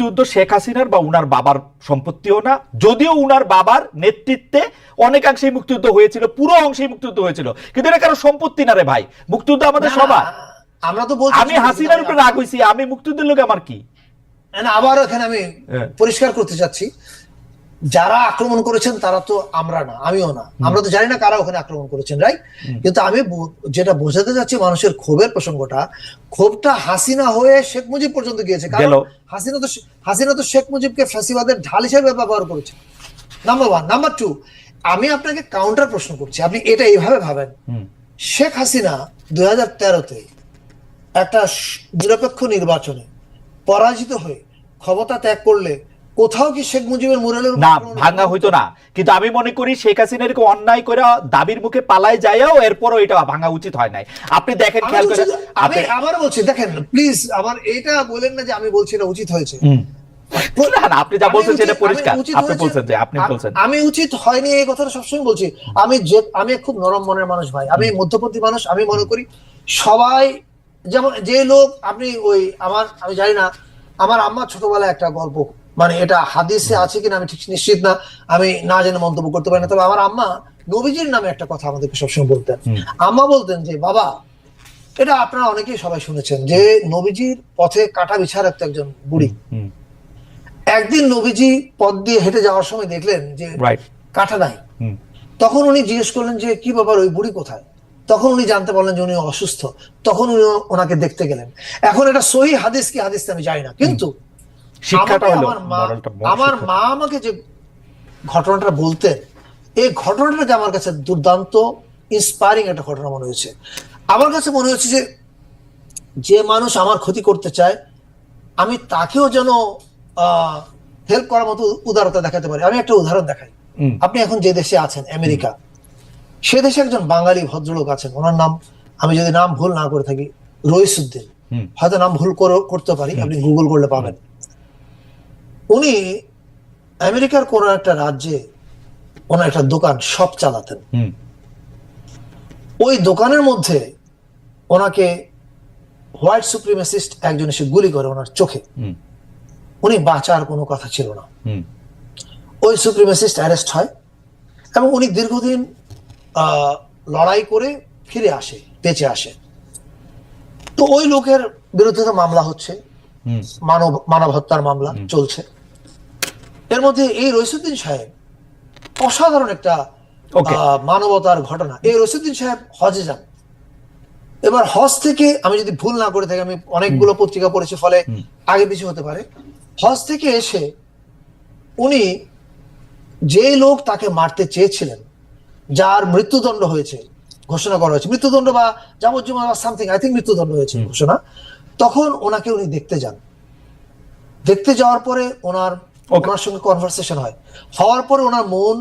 মুক্তিযুদ্ধ শেখ হাসিনার বা উনার বাবার সম্পত্তিও না। যদিও উনার বাবার নেতৃত্বে অনেকাংশেই মুক্তিযুদ্ধ হয়েছিল পুরো অংশে মুক্তিযুদ্ধ হয়েছিল। কিন্তু এটা কারও সম্পত্তি না রে ভাই। মুক্তিযুদ্ধ আমাদের সবার। আমরা তো বলছি আমি হাসিনার উপরে রাগ হইছি আমি মুক্তিযুদ্ধের লোক আমার কি? আবার এখানে আমি হ্যাঁ। পরিষ্কার করতে চাচ্ছি। যারা আক্রমণ করেছেন তারা তো আমরা না আমিও না। আমরা তো জানি না কারা ওখানে আক্রমণ করেছেন রাইট কিন্তু আমি যেটা বোঝাতে চাচ্ছি মানুষের ক্ষোভের প্রসঙ্গটা ক্ষোভটা হাসিনা হয়ে শেখ মুজিব পর্যন্ত গিয়েছে। কারণ হাসিনা তো হাসিনা তো শেখ মুজিবকে ফ্যাসিবাদের ঢাল হিসেবে ব্যবহার করেছে। নাম্বার ওয়ান নাম্বার টু আমি আপনাকে কাউন্টার প্রশ্ন করছি। আপনি এটা এইভাবে ভাবেন। শেখ হাসিনা দুই হাজার তেরোতে একটা নিরপেক্ষ নির্বাচনে পরাজিত হয়ে ক্ষমতা ত্যাগ করলে কোথাও কি শেখ মুজিবের মুরালের উপর না ভাঙা হইতো না। কিন্তু আমি মনে করি শেখ হাসিনা এরকম অন্যায় করে দাবির মুখে পালায় যায়ও এরপরও এটা ভাঙা উচিত হয় নাই। আপনি দেখেন আমি খেয়াল করে আমি আবার বলছি দেখেন প্লিজ আমার এটা বলেন না যে আমি বলছি এটা উচিত হয়েছে। না, না, আপনি যা বলছেন উচিত- সেটা পরিষ্কার। আমি উচিত আপনি হয়েছে- বলছেন যে আপনি আমি- বলছেন। আমি উচিত হয়নি এই কথাটা সবসময় বলছি। আমি যে আমি খুব নরম মনের মানুষ ভাই। আমি মধ্যপন্থী মানুষ আমি মনে করি সবাই যেমন যে লোক আপনি ওই আমার আমি জানি না আমার আম্মা ছোটবেলায় একটা গল্প মানে এটা হাদিসে আছে কিনা আমি ঠিক নিশ্চিত না আমি না জেনে মন্তব্য করতে পারি না। তবে আমার আম্মা নবীজির নামে একটা কথা আমাদেরকে সবসময় বলতেন। আম্মা বলতেন যে বাবা এটা আপনারা অনেকেই সবাই শুনেছেন যে নবীজির পথে কাটা বিছার একটা একজন বুড়ি। একদিন নবীজি পথ দিয়ে হেঁটে যাওয়ার সময় দেখলেন যে কাটা নাই। তখন উনি জিজ্ঞেস করলেন যে কি ব্যাপার ওই বুড়ি কোথায়? তখন উনি জানতে পারলেন যে উনি অসুস্থ। তখন উনি ওনাকে দেখতে গেলেন। এখন এটা সহি হাদিস কি হাদিস আমি জানি না। কিন্তু শিক্ষাটা হলো আমার মা আমাকে যে ঘটনাটা বলতেন এই ঘটনাটাকে আমার কাছে দুর্দান্ত ইন্সপায়ারিং একটা ঘটনা মনে হয়েছে। আমার কাছে মনে হচ্ছে যে যে মানুষ আমার ক্ষতি করতে চায় আমি তাকেও যেন হেল্প করার মতো উদারতা দেখাতে পারি। আমি একটা উদাহরণ দেখাই। আপনি এখন যে দেশে আছেন আমেরিকা সে দেশে একজন বাঙালি ভদ্রলোক আছেন। ওনার নাম আমি যদি নাম ভুল না করে থাকি রইসুদ্দিন। হয়তো নাম ভুল করে- করতে পারি আপনি গুগল করলে পাবেন। উনি আমেরিকার কোন একটা রাজ্যে ওনার একটা দোকান সব চালাতেন। ওই দোকানের মধ্যে ওনাকে হোয়াইট সুপ্রিমেসিস্ট একজন এসে গুলি করে ওনার চোখে। উনি বাঁচার কোনো কথা ছিল না। ওই সুপ্রিমেসিস্ট অ্যারেস্ট হয় এবং উনি দীর্ঘদিন আহ, লড়াই করে ফিরে আসে বেঁচে আসে। তো ওই লোকের বিরুদ্ধে তো মামলা হচ্ছে। মানব মানব হত্যার মামলা চলছে। এর মধ্যে এই রইসুদ্দিন সাহেব অসাধারণ একটা মানবতার ঘটনা। এই রইসুদ্দিন সাহেব হজে যান। এবার হজ থেকে আমি যদি ভুল না করে থাকি আমি অনেকগুলো পত্রিকা পড়েছি ফলে আগে পিছু হতে পারে। হজ থেকে এসে উনি যে লোক তাকে মারতে চেয়েছিলেন যার মৃত্যুদণ্ড হয়েছে ঘোষণা করা হয়েছে। মৃত্যুদণ্ড বা যাবজ্জীবন বা সামথিং আই থিঙ্ক মৃত্যুদণ্ড হয়েছে ঘোষণা। তখন ওনাকে উনি দেখতে যান। দেখতে যাওয়ার পরে ওনার. ওনার সঙ্গে কনভারসেশন হয়। হওয়ার পরে ওনার মন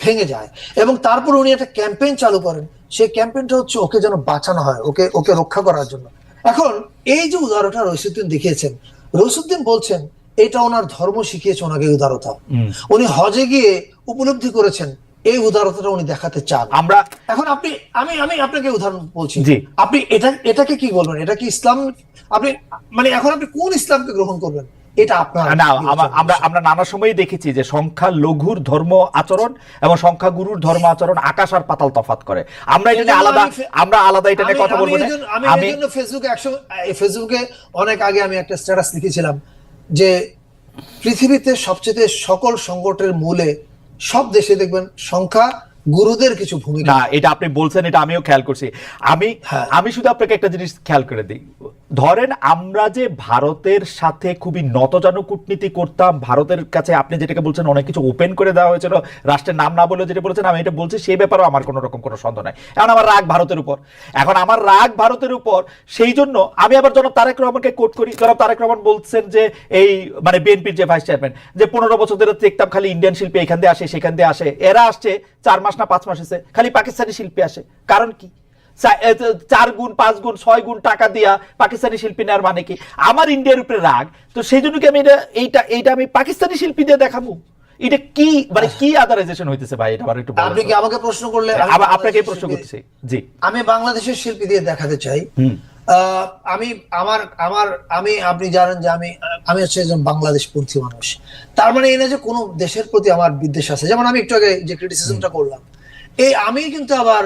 ভেঙে যায় এবং তারপর উনি একটা ক্যাম্পেইন চালু করেন। সেই ক্যাম্পেইনটা হচ্ছে ওকে যেন বাঁচানো হয় ওকে ওকে রক্ষা করার জন্য। এখন এই যে উদারতা রইসুদ্দিন দেখিয়েছেন রইসুদ্দিন বলছেন এটা ওনার ধর্ম শিখিয়েছে ওনাকে উদারতা। উনি হজে গিয়ে উপলব্ধি করেছেন এই উদারতাটা উনি দেখাতে চান। আমরা এখন আপনি আমি আমি আপনাকে উদাহরণ বলছি। আপনি এটা এটাকে কি বলবেন? এটা কি ইসলাম আপনি মানে এখন আপনি কোন ইসলামকে গ্রহণ করবেন? এটা আপনার না আমরা আমরা নানা সময়ই দেখেছি যে সংখ্যা লঘুর ধর্ম আচরণ এবং সংখ্যা গুরুর ধর্ম আচরণ আকাশ আর পাতাল তফাত করে। আমরা এটা নিয়ে আলাদা আমরা আলাদা এটা নিয়ে কথা বলব আমি আমি ফেসবুকে একশো ফেসবুকে অনেক আগে আমি একটা স্ট্যাটাস লিখেছিলাম যে পৃথিবীতে সবচেয়ে সকল সংকটের মূলে সব দেশে দেখবেন সংখ্যা গুরুদের কিছু ভূমিকা। না এটা আপনি বলছেন এটা আমিও খেয়াল করছি। আমি হ্যাঁ। আমি শুধু আপনাকে একটা জিনিস খেয়াল করে দিই। ধরেন আমরা যে ভারতের সাথে খুবই নতজানু কূটনীতি করতাম, ভারতের কাছে আপনি যেটাকে বলছেন অনেক কিছু ওপেন করে দেওয়া হয়েছিল, রাষ্ট্রের নাম না বলে যেটা বলেছেন, আমি এটা বলছি সেই ব্যাপারেও আমার কোনো রকম কোনো সন্দেহ নাই। এখন আমার রাগ ভারতের উপর। এখন আমার রাগ ভারতের উপর, সেই জন্য আমি আবার জনাব তারেক রহমানকে কোট করি। জনাব তারেক রহমান বলছেন যে এই মানে বিএনপির যে ভাইস চেয়ারম্যান যে পনেরো বছর ধরে দেখতাম খালি ইন্ডিয়ান শিল্পী এখান দিয়ে আসে, সেখান দিয়ে আসে, এরা আসছে, চার মাস না পাঁচ মাস এসে খালি পাকিস্তানি শিল্পী আসে। কারণ কি? চার গুণ পাঁচ গুণ ছয় গুণ টাকা দিয়া পাকিস্তানি শিল্পী নেওয়ার মানে কি? আমার ইন্ডিয়ার উপরে রাগ তো সেই জন্য কি আমি এটা এইটা এইটা আমি পাকিস্তানি শিল্পী দিয়ে দেখাবো? এটা কি মানে কি আদারাইজেশন হইতেছে ভাই? এটা একটু আপনি কি আমাকে প্রশ্ন করলে আমি আপনাকে বাংলাদেশের প্রশ্ন করতেছি। জি। আমি বাংলাদেশের শিল্পী দিয়ে দেখাতে চাই। আহ, আমি আমার আমার আমি আপনি জানেন যে আমি আমি হচ্ছে একজন বাংলাদেশ পন্থী মানুষ। তার মানে এই না যে কোনো দেশের প্রতি আমার বিদ্বেষ আছে। যেমন আমি একটু আগে যে ক্রিটিসিজমটা করলাম। এই আমি কিন্তু আবার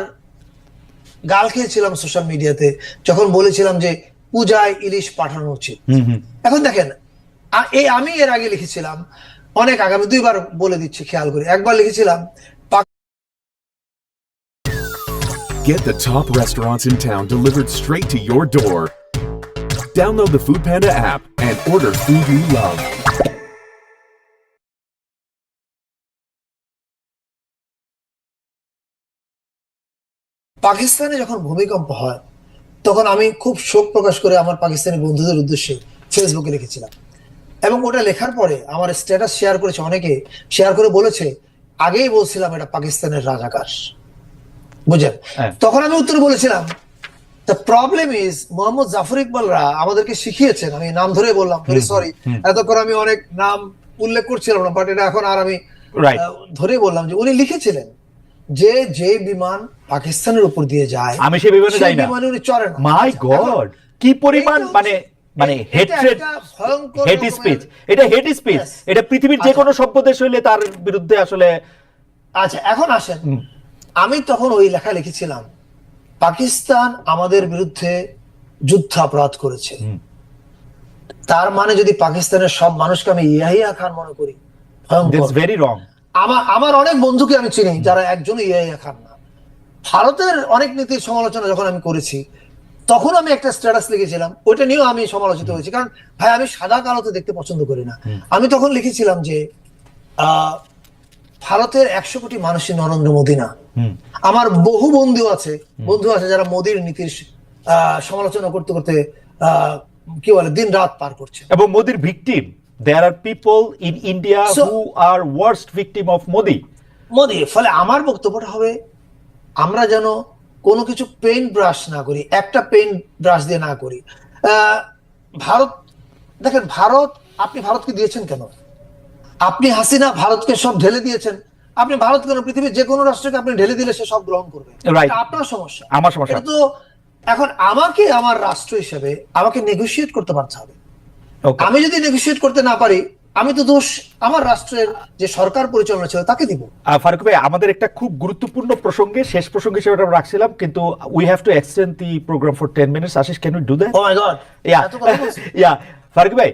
গাল খেয়েছিলাম সোশ্যাল মিডিয়াতে যখন বলেছিলাম যে পূজায় ইলিশ পাঠানো উচিত এখন দেখেন এই আমি এর আগে লিখেছিলাম অনেক আগে আমি দুইবার বলে দিচ্ছি খেয়াল করে একবার লিখেছিলাম Get the top restaurants in town delivered straight to your door. Download the Food Panda app and order food you love. পাকিস্তানে যখন ভূমিকম্প হয় তখন আমি খুব শোক প্রকাশ করে আমার পাকিস্তানি বন্ধুদের উদ্দেশ্যে ফেসবুকে লিখেছিলাম। এবং ওটা লেখার পরে আমার স্ট্যাটাস শেয়ার করেছে অনেকে শেয়ার করে বলেছে আগেই বলছিলাম এটা পাকিস্তানের রাজাকার। বুঝলেন? হ্যাঁ। তখন আমি উত্তর বলেছিলাম the problem is Mohammad Zafar ইকবালরা আমাদেরকে শিখিয়েছেন। আমি নাম ধরে বললাম সরি এতক্ষণ আমি অনেক নাম উল্লেখ করছিলাম না বাট এটা এখন আর আমি. ধরে বললাম যে উনি লিখেছিলেন। যে যে বিমান পাকিস্তানের উপর দিয়ে যায় আমি সে বিমানে যাই না। বিমানে উনি চড়েন মাই গড কি পরিমাণ মানে মানে হেট্রেড হেট স্পিচ এটা হেট স্পিচ এটা পৃথিবীর যে আচ্ছা। কোনো সভ্য দেশ হইলে তার বিরুদ্ধে আসলে আচ্ছা এখন আসেন। আমি তখন ওই লেখা লিখেছিলাম পাকিস্তান আমাদের বিরুদ্ধে যুদ্ধাপরাধ করেছে। তার মানে যদি পাকিস্তানের সব মানুষকে আমি ইয়াহিয়া খান মনে করি ভয়ঙ্কর। ভেরি রং আমার আমার অনেক বন্ধুকে আমি চিনি যারা একজন ইয়াহিয়া খান না। ভারতের অনেক নীতির সমালোচনা যখন আমি করেছি তখন আমি একটা স্ট্যাটাস লিখেছিলাম ওইটা নিয়েও আমি সমালোচিত হয়েছি। কারণ ভাই আমি সাদা কালোতে দেখতে পছন্দ করি না। আমি তখন লিখেছিলাম যে আহ, ভারতের একশো কোটি মানুষই নরেন্দ্র মোদী না। আমার বহু বন্ধু আছে বন্ধু আছে যারা মোদীর নীতির আহ, সমালোচনা করতে করতে আহ, কি বলে দিন রাত পার করছে। এবং মোদির victim. There are people in India So- who are worst victim of Modi Modi ফলে আমার বক্তব্যটা হবে আমরা যেন কোনো কিছু পেইন্ট ব্রাশ না করি একটা পেইন্ট ব্রাশ দিয়ে না করি। ভারত দেখেন ভারত আপনি ভারতকে দিয়েছেন কেন? আপনি হাসিনা ভারতকে সব ঢেলে দিয়েছেন। আপনি ভারত কেন পৃথিবীর যে কোনো রাষ্ট্রকে আপনি ঢেলে দিলে সে সব গ্রহণ করবে। আপনার সমস্যা। আমার সমস্যা। তো এখন আমাকে আমার রাষ্ট্র হিসেবে আমাকে নেগোশিয়েট করতে পারতে হবে. আমি যদি নেগোসিয়েট করতে না পারি আমি তো দোষ আমার রাষ্ট্রের যে সরকার পরিচালনা ছিল তাকে দিব। ফারুক ভাই আমাদের একটা খুব গুরুত্বপূর্ণ প্রসঙ্গে শেষ প্রসঙ্গ হিসেবে আমরা রাখছিলাম কিন্তু we have to extend the programme for 10 minutes Ashish can you do that oh my god yeah? Yeah Faruk ভাই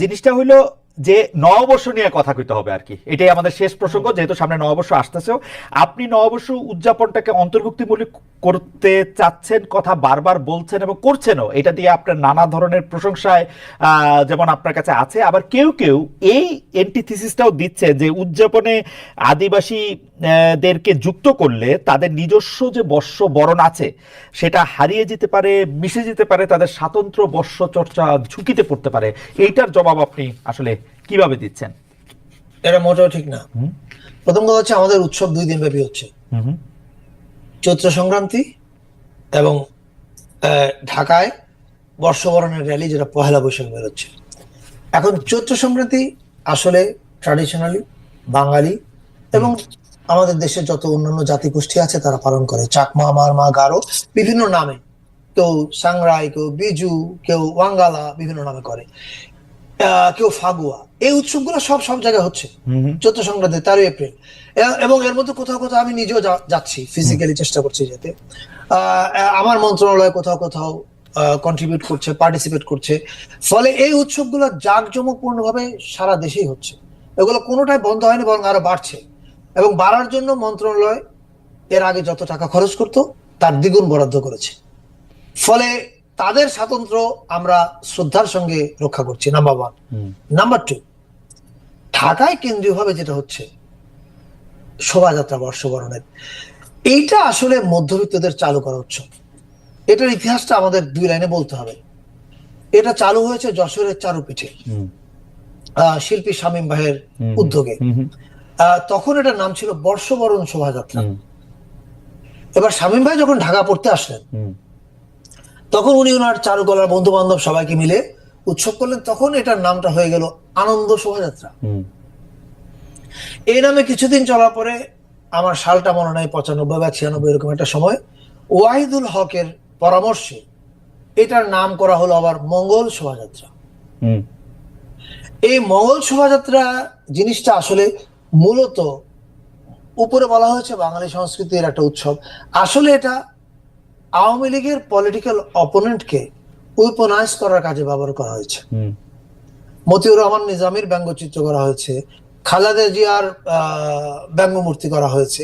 জিনিসটা হইল যে নববর্ষ নিয়ে কথা কইতে হবে আর কি। এটাই আমাদের শেষ প্রসঙ্গ যেহেতু সামনে নববর্ষ আসতেছেও আপনি নববর্ষ উদযাপনটাকে অন্তর্ভুক্তিমূলক করতে চাচ্ছেন কথা বারবার বলছেন এবং করছেনও এটা দিয়ে আপনার নানা ধরনের প্রশংসায় যেমন আপনার কাছে আছে। আবার কেউ কেউ এই এন্টিথিসিসটাও দিচ্ছে যে উদযাপনে আদিবাসী দেরকে যুক্ত করলে তাদের নিজস্ব যে বর্ষ বরণ আছে সেটা হারিয়ে যেতে পারে মিশে যেতে পারে তাদের স্বাতন্ত্র বর্ষ চর্চা ঝুঁকিতে পড়তে পারে। এইটার জবাব আপনি আসলে কীভাবে দিচ্ছেন? এটা মোটেও ঠিক না। প্রথম কথা হচ্ছে আমাদের উৎসব দুই দিন ব্যাপী হচ্ছে। চৈত্র সংক্রান্তি এবং ঢাকায় বর্ষবরণের র্যালি যেটা পহেলা বৈশাখ বেরোচ্ছে। এখন চৈত্র সংক্রান্তি আসলে ট্রাডিশনালি বাঙালি এবং আমাদের দেশের যত অন্যান্য জাতিগোষ্ঠী আছে তারা পালন করে। চাকমা মারমা গারো বিভিন্ন নামে। কেউ সাংরাই কেউ বিজু কেউ ওয়াঙ্গালা বিভিন্ন নামে করে। কেউ ফাগুয়া। এই উৎসবগুলো সব সব জায়গায় হচ্ছে। চৈত্র সংক্রান্তি তেরোই এপ্রিল। এবং এর মধ্যে কোথাও কোথাও আমি নিজেও যাচ্ছি ফিজিক্যালি চেষ্টা করছি যেতে। আহ, আমার মন্ত্রণালয় কোথাও কোথাও কন্ট্রিবিউট করছে পার্টিসিপেট করছে। ফলে এই উৎসবগুলো জাঁকজমকপূর্ণ ভাবে সারা দেশেই হচ্ছে। এগুলো কোনোটাই বন্ধ হয়নি বরং আরও বাড়ছে। এবং বাড়ার জন্য মন্ত্রণালয় এর আগে যত টাকা খরচ করত তার দ্বিগুণ বরাদ্দ করেছে। ফলে তাদের স্বাতন্ত্র আমরা শ্রদ্ধার সঙ্গে রক্ষা করছি নাম্বার ওয়ান নাম্বার টু ঢাকায় কেন্দ্রীয়ভাবে যেটা হচ্ছে শোভাযাত্রা বর্ষবরণের। এইটা আসলে মধ্যবিত্তদের চালু করা উৎসব। এটার ইতিহাসটা আমাদের দুই লাইনে বলতে হবে। এটা চালু হয়েছে যশোরের চারুপীঠে। আহ, শিল্পী শামীম ভাইয়ের উদ্যোগে। তখন এটার নাম ছিল বর্ষবরণ শোভাযাত্রা। এবার শামীম ভাই যখন ঢাকা পড়তে আসলেন তখন উনি ওনার চারুকলার বন্ধু বান্ধব সবাইকে মিলে উৎসব করলেন। তখন এটার নামটা হয়ে গেল আনন্দ শোভাযাত্রা। এই নামে কিছুদিন চলার পরে আমার সালটা মনে নাই পঁচানব্বই বা ছিয়ানব্বই এরকম একটা সময় ওয়াহিদুল হকের পরামর্শে এটার নাম করা হলো আবার মঙ্গল শোভাযাত্রা। হুম। এই মঙ্গল শোভাযাত্রা জিনিসটা আসলে মূলত উপরে বলা হয়েছে বাঙালি সংস্কৃতির একটা উৎসব। আসলে এটা আওয়ামী লীগের পলিটিক্যাল অপোনেন্টকে উইপনাইজ করার কাজে ব্যবহার করা হয়েছে। মতিউর রহমান নিজামীর ব্যঙ্গচিত্র করা হয়েছে খালেদা জিয়ার ব্যঙ্গমূর্তি করা হয়েছে।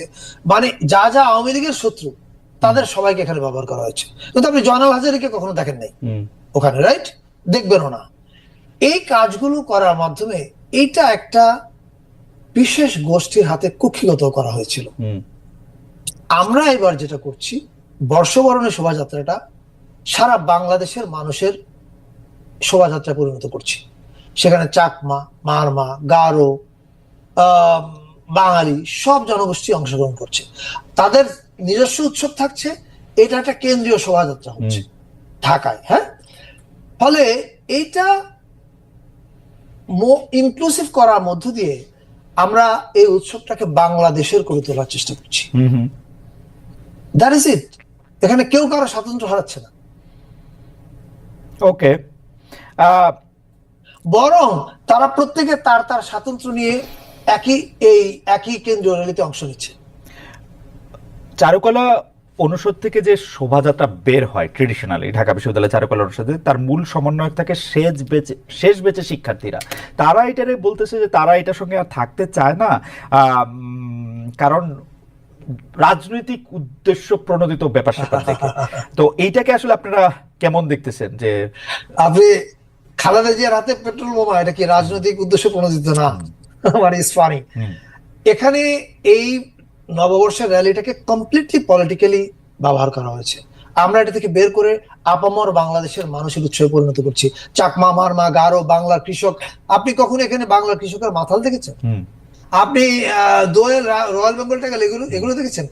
মানে যা যা আওয়ামী লীগের শত্রু তাদের সবাইকে এখানে ব্যবহার করা হয়েছে। কিন্তু আপনি জয়নাল হাজারিকে কখনো দেখেন নাই? ওখানে রাইট দেখবেনও না। এই কাজগুলো করার মাধ্যমে এইটা একটা বিশেষ গোষ্ঠীর হাতে কুক্ষিগত করা হয়েছিল। আমরা এবার যেটা করছি বর্ষবরণের শোভাযাত্রাটা সারা বাংলাদেশের মানুষের শোভাযাত্রা পরিণত করছি। সেখানে চাকমা মারমা গারো আহ, বাঙালি সব জনগোষ্ঠী অংশগ্রহণ করছে। তাদের নিজস্ব উৎসব থাকছে এটা একটা কেন্দ্রীয় শোভাযাত্রা হচ্ছে ঢাকায় হ্যাঁ? ফলে এইটা ইনক্লুসিভ করার মধ্য দিয়ে আমরা এই উৎসবটাকে বাংলাদেশের করে তোলার চেষ্টা করছি। হুম হুম। দ্যাট ইজ ইট এখানে কেউ কারও স্বাতন্ত্র হারাচ্ছে না। ওকে বরং তারা প্রত্যেকে তার তার স্বাতন্ত্র নিয়ে একই এই একই কেন্দ্রীয় র্যালিতে অংশ নিচ্ছে। চারুকলা অনুষদ থেকে যে শোভাযাত্রা বের হয় ট্রেডিশনালি ঢাকা বিশ্ববিদ্যালয় চারুকলা অনুষদে তার মূল সমন্বয়ক থাকে শেষ বেচে শেষ বেচে শিক্ষার্থীরা। তারা এটারে বলতেছে যে তারা এটার সঙ্গে আর থাকতে চায় না কারণ রাজনৈতিক উদ্দেশ্য প্রণোদিত ব্যাপার স্যাপার থেকে তো এইটাকে আসলে আপনারা কেমন দেখতেছেন যে আপনি খালেদা জিয়ার হাতে পেট্রোল বোমা এটা কি রাজনৈতিক উদ্দেশ্য প্রণোদিত না? মানে ইস ফানি এখানে এই নববর্ষের র্যালিটাকে কমপ্লিটলি পলিটিক্যালি ব্যবহার করা হয়েছে। আমরা এটা থেকে বের করে আপামর বাংলাদেশের মানুষের উৎসবে পরিণত করছি। চাকমা মারমা গারো বাংলার কৃষক আপনি কখনো এখানে বাংলার কৃষকের মাথাল দেখেছেন? আপনি আহ, দোয়েল রয়্যাল বেঙ্গল টাকা এগুলো এগুলো দেখেছেন?